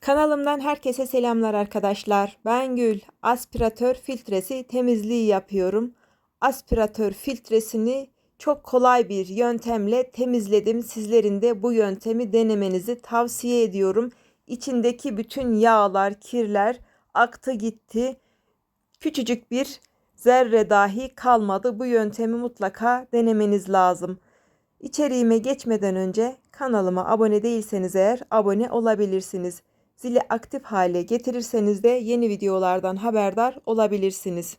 Kanalımdan herkese selamlar arkadaşlar. Ben Gül. Aspiratör filtresi temizliği yapıyorum. Aspiratör filtresini çok kolay bir yöntemle temizledim. Sizlerin de bu yöntemi denemenizi tavsiye ediyorum. İçindeki bütün yağlar, kirler aktı gitti. Küçücük bir zerre dahi kalmadı. Bu yöntemi mutlaka denemeniz lazım. İçeriğime geçmeden önce kanalıma abone değilseniz eğer abone olabilirsiniz. Zili aktif hale getirirseniz de yeni videolardan haberdar olabilirsiniz.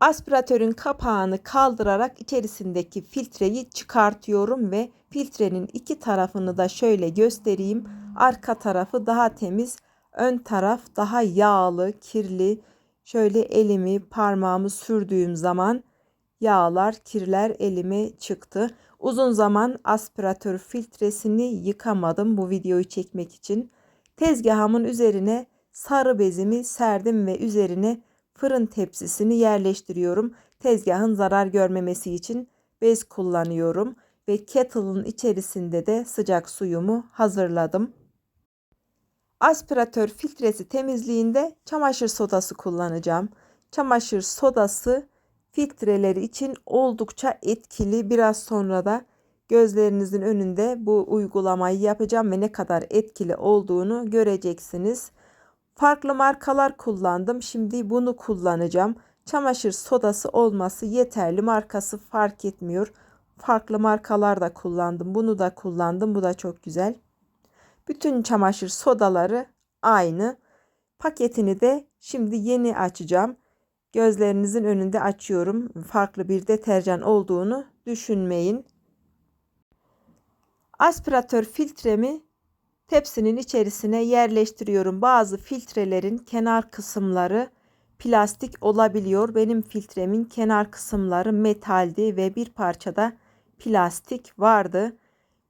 Aspiratörün kapağını kaldırarak içerisindeki filtreyi çıkartıyorum ve filtrenin iki tarafını da şöyle göstereyim. Arka tarafı daha temiz, ön taraf daha yağlı, kirli. Şöyle elimi, parmağımı sürdüğüm zaman yağlar, kirler elime çıktı. Uzun zaman aspiratör filtresini yıkamadım bu videoyu çekmek için. Tezgahımın üzerine sarı bezimi serdim ve üzerine fırın tepsisini yerleştiriyorum. Tezgahın zarar görmemesi için bez kullanıyorum ve kettle'ın içerisinde de sıcak suyumu hazırladım. Aspiratör filtresi temizliğinde çamaşır sodası kullanacağım. Çamaşır sodası filtreleri için oldukça etkili. Biraz sonra da gözlerinizin önünde bu uygulamayı yapacağım ve ne kadar etkili olduğunu göreceksiniz. Farklı markalar kullandım. Şimdi bunu kullanacağım. Çamaşır sodası olması yeterli. Markası fark etmiyor. Farklı markalar da kullandım. Bunu da kullandım. Bu da çok güzel. Bütün çamaşır sodaları aynı. Paketini de şimdi yeni açacağım. Gözlerinizin önünde açıyorum. Farklı bir deterjan olduğunu düşünmeyin. Aspiratör filtremi tepsinin içerisine yerleştiriyorum. Bazı filtrelerin kenar kısımları plastik olabiliyor. Benim filtremin kenar kısımları metaldi ve bir parçada plastik vardı.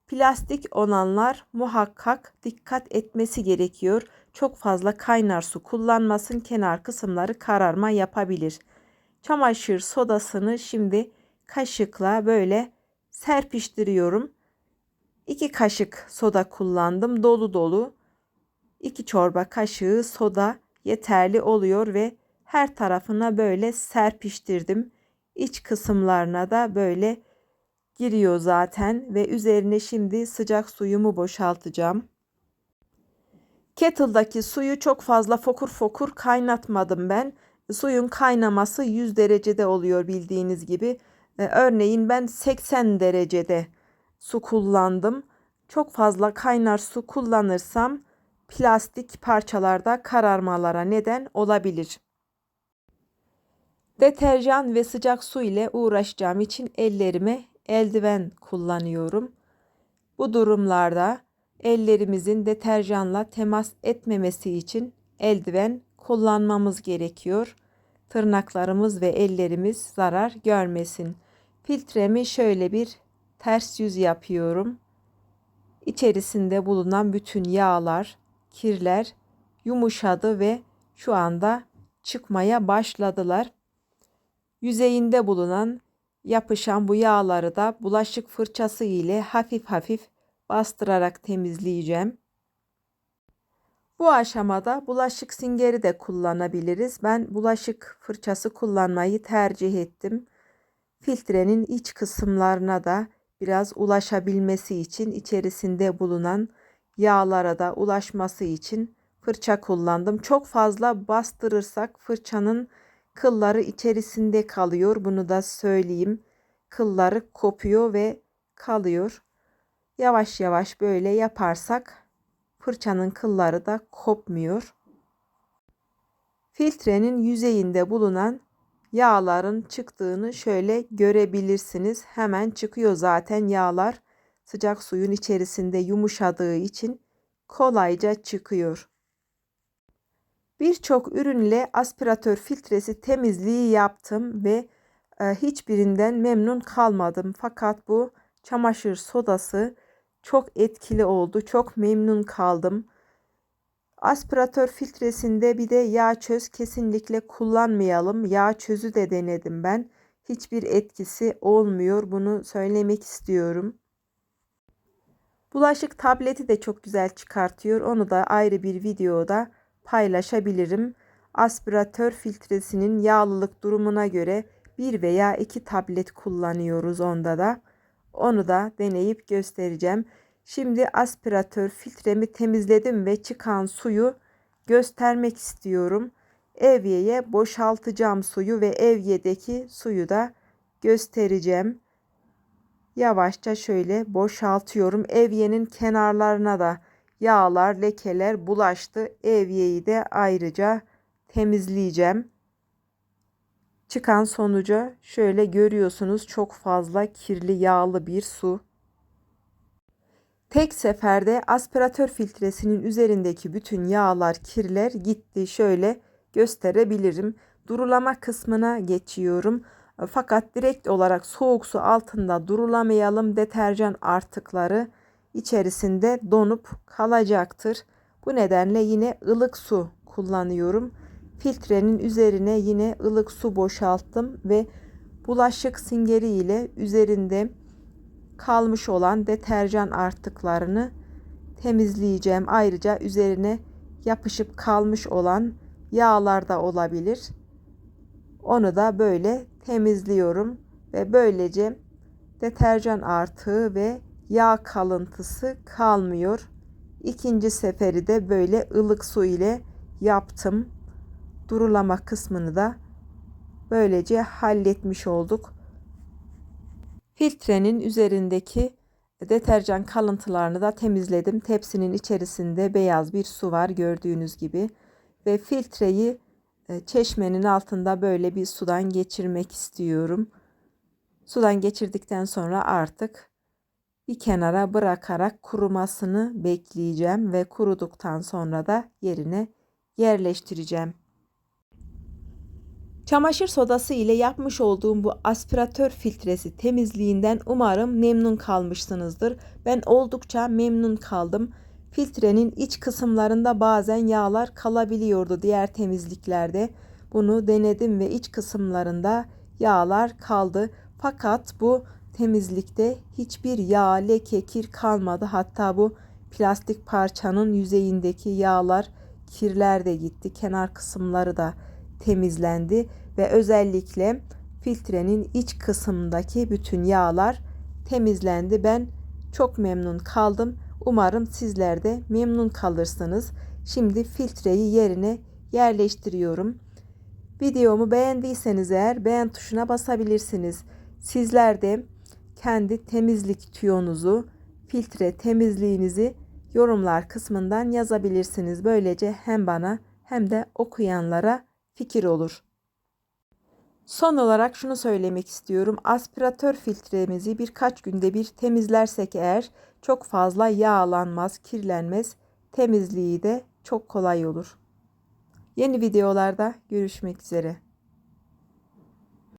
Plastik olanlar muhakkak dikkat etmesi gerekiyor. Çok fazla kaynar su kullanmasın kenar kısımları kararma yapabilir. Çamaşır sodasını şimdi kaşıkla böyle serpiştiriyorum. 2 kaşık soda kullandım dolu dolu. 2 çorba kaşığı soda yeterli oluyor ve her tarafına böyle serpiştirdim. İç kısımlarına da böyle giriyor zaten ve üzerine şimdi sıcak suyumu boşaltacağım. Kettle'daki suyu çok fazla fokur fokur kaynatmadım ben. Suyun kaynaması 100 derecede oluyor bildiğiniz gibi. Ee, örneğin ben 80 derecede su kullandım. Çok fazla kaynar su kullanırsam plastik parçalarda kararmalara neden olabilir. Deterjan ve sıcak su ile uğraşacağım için ellerime eldiven kullanıyorum. Bu durumlarda ellerimizin deterjanla temas etmemesi için eldiven kullanmamız gerekiyor. Tırnaklarımız ve ellerimiz zarar görmesin. Filtremi şöyle bir ters yüz yapıyorum. İçerisinde bulunan bütün yağlar, kirler yumuşadı ve şu anda çıkmaya başladılar. Yüzeyinde bulunan yapışan bu yağları da bulaşık fırçası ile hafif hafif bastırarak temizleyeceğim. Bu aşamada bulaşık singeri de kullanabiliriz. Ben bulaşık fırçası kullanmayı tercih ettim. Filtrenin iç kısımlarına da biraz ulaşabilmesi için içerisinde bulunan yağlara da ulaşması için fırça kullandım. Çok fazla bastırırsak fırçanın kılları içerisinde kalıyor. Bunu da söyleyeyim. Kılları kopuyor ve kalıyor. Yavaş yavaş böyle yaparsak fırçanın kılları da kopmuyor. Filtrenin yüzeyinde bulunan yağların çıktığını şöyle görebilirsiniz. Hemen çıkıyor zaten yağlar sıcak suyun içerisinde yumuşadığı için kolayca çıkıyor. Birçok ürünle aspiratör filtresi temizliği yaptım ve e, hiçbirinden memnun kalmadım. Fakat bu çamaşır sodası çok etkili oldu. Çok memnun kaldım. Aspiratör filtresinde bir de yağ çöz kesinlikle kullanmayalım. Yağ çözü de denedim ben. Hiçbir etkisi olmuyor. Bunu söylemek istiyorum. Bulaşık tableti de çok güzel çıkartıyor. Onu da ayrı bir videoda paylaşabilirim. Aspiratör filtresinin yağlılık durumuna göre bir veya iki tablet kullanıyoruz onda da. Onu da deneyip göstereceğim. Şimdi aspiratör filtremi temizledim ve çıkan suyu göstermek istiyorum. Evyeye boşaltacağım suyu ve evyedeki suyu da göstereceğim. Yavaşça şöyle boşaltıyorum. Evyenin kenarlarına da yağlar, lekeler bulaştı. Evyeyi de ayrıca temizleyeceğim. Çıkan sonucu şöyle görüyorsunuz çok fazla kirli yağlı bir su. Tek seferde aspiratör filtresinin üzerindeki bütün yağlar, kirler gitti. Şöyle gösterebilirim. Durulama kısmına geçiyorum. Fakat direkt olarak soğuk su altında durulamayalım. Deterjan artıkları içerisinde donup kalacaktır. Bu nedenle yine ılık su kullanıyorum. Filtrenin üzerine yine ılık su boşalttım ve bulaşık singeri ile üzerinde kalmış olan deterjan artıklarını temizleyeceğim. Ayrıca üzerine yapışıp kalmış olan yağlar da olabilir. Onu da böyle temizliyorum ve böylece deterjan artığı ve yağ kalıntısı kalmıyor. İkinci seferi de böyle ılık su ile yaptım. Durulama kısmını da böylece halletmiş olduk. Filtrenin üzerindeki deterjan kalıntılarını da temizledim. Tepsinin içerisinde beyaz bir su var gördüğünüz gibi ve filtreyi e, çeşmenin altında böyle bir sudan geçirmek istiyorum. Sudan geçirdikten sonra artık bir kenara bırakarak kurumasını bekleyeceğim ve kuruduktan sonra da yerine yerleştireceğim. Çamaşır sodası ile yapmış olduğum bu aspiratör filtresi temizliğinden umarım memnun kalmışsınızdır. Ben oldukça memnun kaldım. Filtrenin iç kısımlarında bazen yağlar kalabiliyordu diğer temizliklerde. Bunu denedim ve iç kısımlarında yağlar kaldı. Fakat bu temizlikte hiçbir yağ, leke, kir kalmadı. Hatta bu plastik parçanın yüzeyindeki yağlar, kirler de gitti. Kenar kısımları da temizlendi ve özellikle filtrenin iç kısmındaki bütün yağlar temizlendi. Ben çok memnun kaldım. Umarım sizler de memnun kalırsınız. Şimdi filtreyi yerine yerleştiriyorum. Videomu beğendiyseniz eğer beğen tuşuna basabilirsiniz. Sizler de kendi temizlik tüyonuzu, filtre temizliğinizi yorumlar kısmından yazabilirsiniz. Böylece hem bana hem de okuyanlara fikir olur. Son olarak şunu söylemek istiyorum. Aspiratör filtremizi birkaç günde bir temizlersek eğer çok fazla yağlanmaz, kirlenmez. Temizliği de çok kolay olur. Yeni videolarda görüşmek üzere.